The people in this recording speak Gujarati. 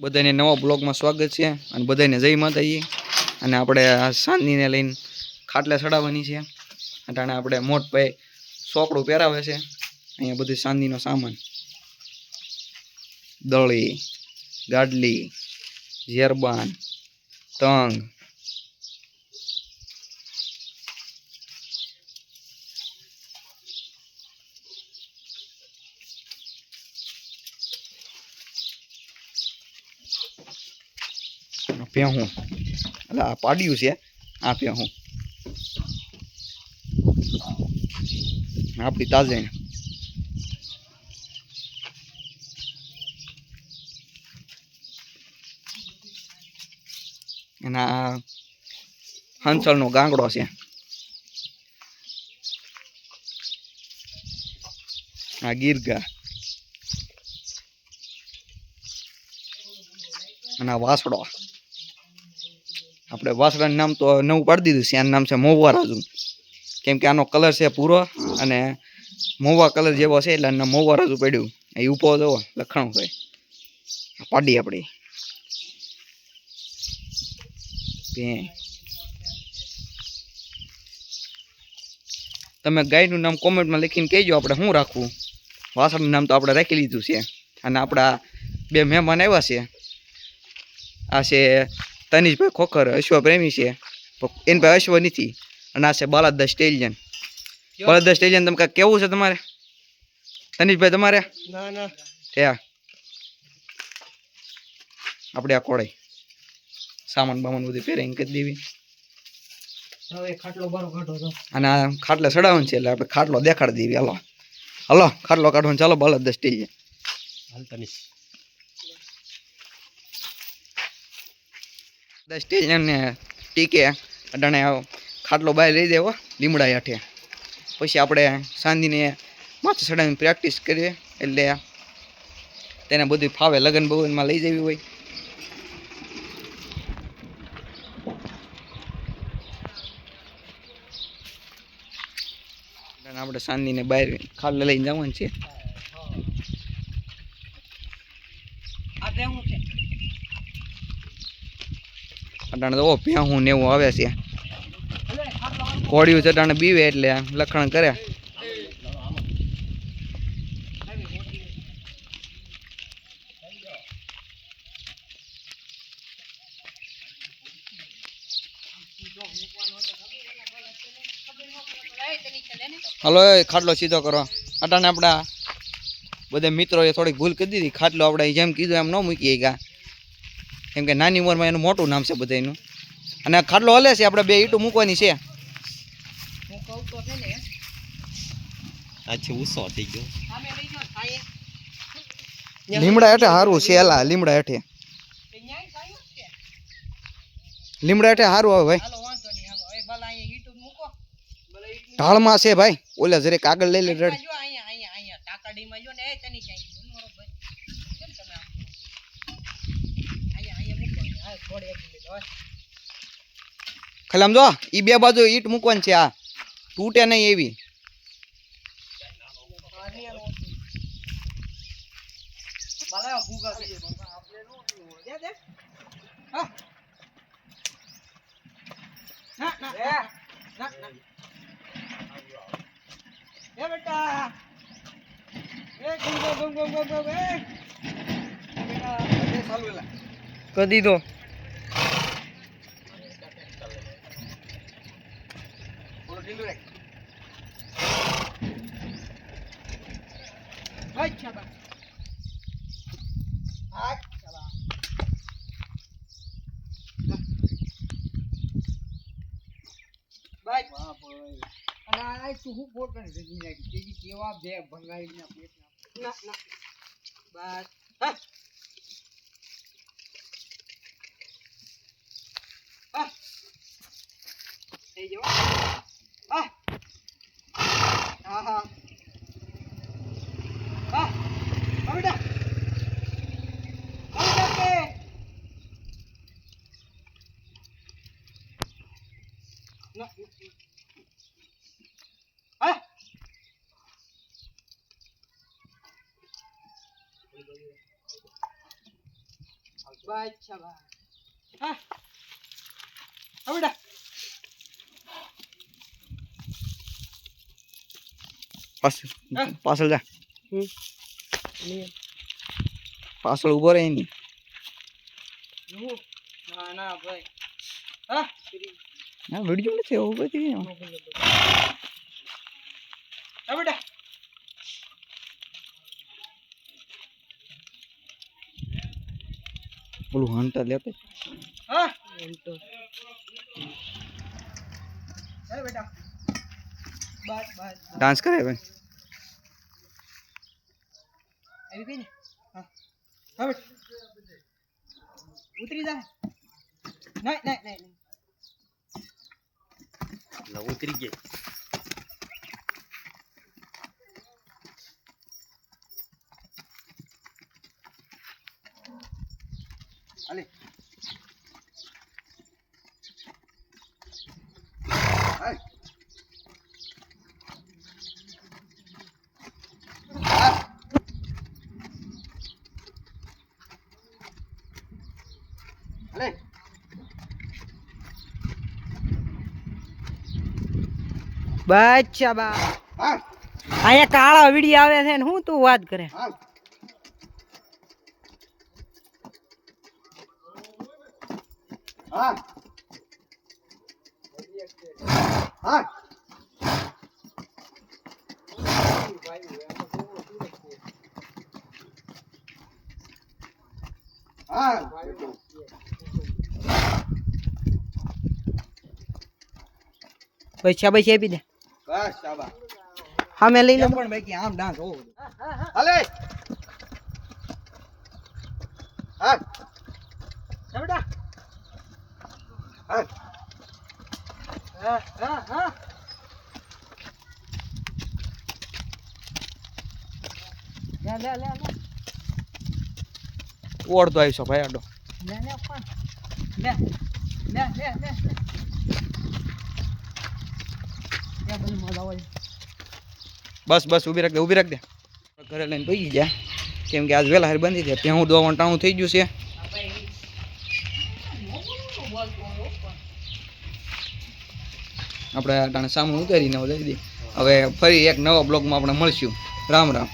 બધાને નવા બ્લોગમાં સ્વાગત છે અને બધાને જય માતાજી. અને આપણે આ સાંજનીને લઈને ખાટલે ચડાવવાની છે. અટાણે આપણે મોટભાઈ સોકડું પહેરાવે છે. અહીંયા બધી સાંજનીનો સામાન. દળી, ગાડલી, ઝેરબાન, તંગ ભેહું એટલે આ પાડ્યું છે. આ ભેહું આપણી તાજે એના હંસલનો ગાંગડો છે. આ ગીરગા અને આ વાસડો. આપણે વાસણ નામ તો નવું પાડી દીધું છે, આનું નામ છે મોવા રાજુ. કેમ કે આનો કલર છે પૂરો અને મોવા કલર જેવો છે એટલે આનું નામ મોવા રાજુ પડ્યું. એ ઉપો જવો, લખણું થાય પાડી આપણી. તમે ગાયનું નામ કોમેન્ટમાં લખીને કહેજો આપણે શું રાખવું. વાસણનું નામ તો આપણે રાખી લીધું છે. અને આપણા બે મહેમાન આવ્યા છે. આ છે તનીશભાઈ ખોખર અશ્વ પ્રેમી છે એની પાસે અશ્વ નથી. અને આ છે બાલાદા સ્ટેલિયન. બાલાદા સ્ટેલિયન તમે કાંઈક કેવું છે તમારે? તનીશભાઈ તમારે? ના ના. ત્યાં આપણે આ કોળાઈ સામાન બામાન બધું પહેરીને કરી દેવી. અને આ ખાટલે ચડાવવાનું છે એટલે આપણે ખાટલો દેખાડી દેવી. હાલો. હાલો ખાટલો કાઢવાનું ચાલો બાલાદા સ્ટેલિયન. હાલ નહીં દસ સ્ટેલિયન ટીકે અટાણે ખાટલો બહાર લઈ દેવો લીમડા હેઠે પછી આપણે સાંજને માથે ચડાવીને પ્રેક્ટિસ કરીએ, એટલે તેને બધું ફાવે. લગ્ન બગનમાં લઈ જવી હોય. આપણે સાંજને બહાર ખાટલે લઈને જવાનું છે. અટાણે તો ભેહું ને એવું આવે છે. કોળિયું ચટાણે બીવે એટલે લખણ કરે. હલો, એ ખાટલો સીધો કરો. અટાણે આપણા બધા મિત્રોએ થોડીક ભૂલ કરી દીધી. ખાટલો આપણે જેમ કીધું એમ ન મૂકીએ ગયા કેમ કે નાની ઉંમરમાં એનું મોટું નામ છે બધાનું અને ખાટલો હલે છે આપણે બે ઈટું મૂકવાની છે. હું કહું તો છે ને આજે ઉસો થઈ ગયો. સામે લઈ જાઓ સાંયે લીમડા હેઠે સારું છે એલા લીમડા હેઠે. લીમડા હેઠે સારું આવે ભાઈ. હાલો વાંધો નહીં હાલો એ ભલા અહીંયા ઈટું મૂકો. ભલે ઈટું ઢાળમાં છે ભાઈ ઓલા જરીક આગળ લઈ લે રેડ જો અહીંયા અહીંયા અહીંયા ટાકાડીમાં જો ને એ તની ચાઈ મારો ભાઈ કેમ તમે આમ કરો છો? અહીંયા અહીંયા મૂકો અહીંયા. હા થોડે એક મિનિટ હવે ખાલી આમ જો ઈ બે બાજુ ઈટ મૂકવાની છે આ. તૂટે નહીં એવી. આ નહીં આનો કેવા બે ભંગાઈ ના પેટ ના બસ હા. થઈ ગયો હા હા હા હા હા બેટા હા બેટા કે ના હા બાદશાહ બા હા હા બેટા પાછળ પાછળ જા પાછળ ઊભો રહે નહીં ના ના ભાઈ હા ના વીડિયો નથી એવું બધી હા બેટા ઓલું હંટર લેતે હા તો હે બેટા બસ બસ ડાન્સ કરે ભાઈ આવી ગઈ ને હા હા બેટા ઉતરી જા નહીં નહીં નહીં નહીં એટલે ઉતરી ગઈ હાલે હાલે બાદશાહ બા. હા અહીંયા કાળા વીડી આવે છે ને હું તું વાત કરે? હા હા હા હા પૈસા પૈસા આપી દે. હા મેં લઈ લો પણ ભાઈ આમ ડાન્સ હોવો હાલે. હા બેટા હા હા હા હા. લે લે લે લે. ઓળતો આવીશો ભાઈ આડો. લે લે પણ. લે લે લે લે લે બધી મજા આવે બસ બસ, ઊભી રાખ દે, ઊભી રાખ દે. ઘરે લઈને પગી ગયા. કેમ કે આજ વહેલા હાર બંધી છે ત્યાં હું દોવાનું ટાણું થઈ ગયું છે. આપણે ટાણે સામે ઉતારીને દઈ દઈએ હવે ફરી એક નવા બ્લોગમાં આપણે મળશું. રામ રામ.